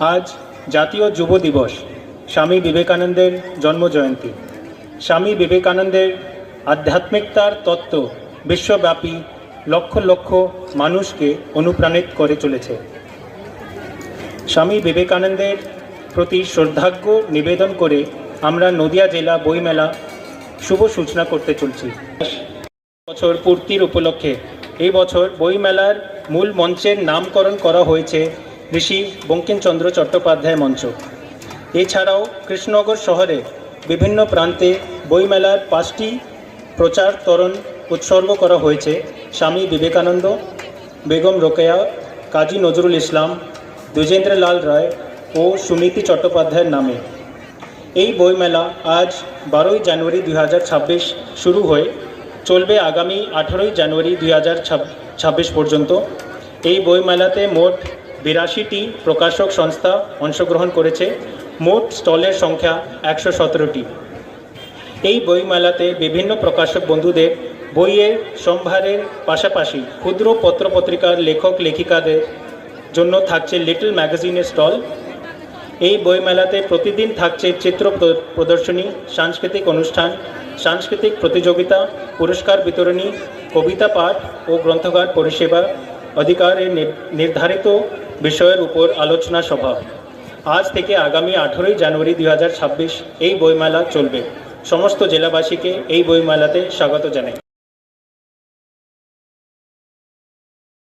আজ জাতীয় যুব দিবস, স্বামী বিবেকানন্দের জন্মজয়ন্তী। স্বামী বিবেকানন্দের আধ্যাত্মিকতার তত্ত্ব বিশ্বব্যাপী লক্ষ লক্ষ মানুষকে অনুপ্রাণিত করে চলেছে। স্বামী বিবেকানন্দের প্রতি শ্রদ্ধার্ঘ্য নিবেদন করে আমরা নদিয়া জেলা বইমেলা শুভ সূচনা করতে চলছি। বছর পূর্তির উপলক্ষে এই বছর বইমেলার মূল মঞ্চের নামকরণ করা হয়েছে ঋষি বঙ্কিমচন্দ্র চট্টোপাধ্যায় মঞ্চ। এছাড়াও কৃষ্ণনগর শহরে বিভিন্ন প্রান্তে বইমেলার পাঁচটি প্রচার তরণ উৎসর্গ করা হয়েছে। স্বামী বিবেকানন্দ, বেগম রোকেয়া, কাজী নজরুল ইসলাম, দ্বিজেন্দ্রলাল রায় ও সুনীতি চট্টোপাধ্যায়ের নামে। এই বইমেলা আজ বারোই জানুয়ারি দুই হাজার ছাব্বিশ শুরু হয়ে চলবে আগামী আঠারোই জানুয়ারি দুই পর্যন্ত। এই বইমেলাতে মোট বিরাশিটি প্রকাশক সংস্থা অংশগ্রহণ করেছে, মোট স্টলের সংখ্যা একশো সতেরোটি। এই বইমেলাতে বিভিন্ন প্রকাশক বন্ধুদের বইয়ের সম্ভারের পাশাপাশি ক্ষুদ্র পত্রপত্রিকার লেখক লেখিকাদের জন্য থাকছে লিটল ম্যাগাজিনের স্টল। এই বইমেলাতে প্রতিদিন থাকছে চিত্র প্র- প্রদর্শনী, সাংস্কৃতিক অনুষ্ঠান, সাংস্কৃতিক প্রতিযোগিতা, পুরস্কার বিতরণী, কবিতা পাঠ ও গ্রন্থগার পরিষেবা অধিকারের নির্ধারিত বিষয়ের উপর আলোচনা সভা। আজ থেকে আগামী আঠেরোই জানুয়ারি দু হাজার ছাব্বিশ এই বইমেলা চলবে। সমস্ত জেলাবাসীকে এই বইমেলাতে স্বাগত জানাই।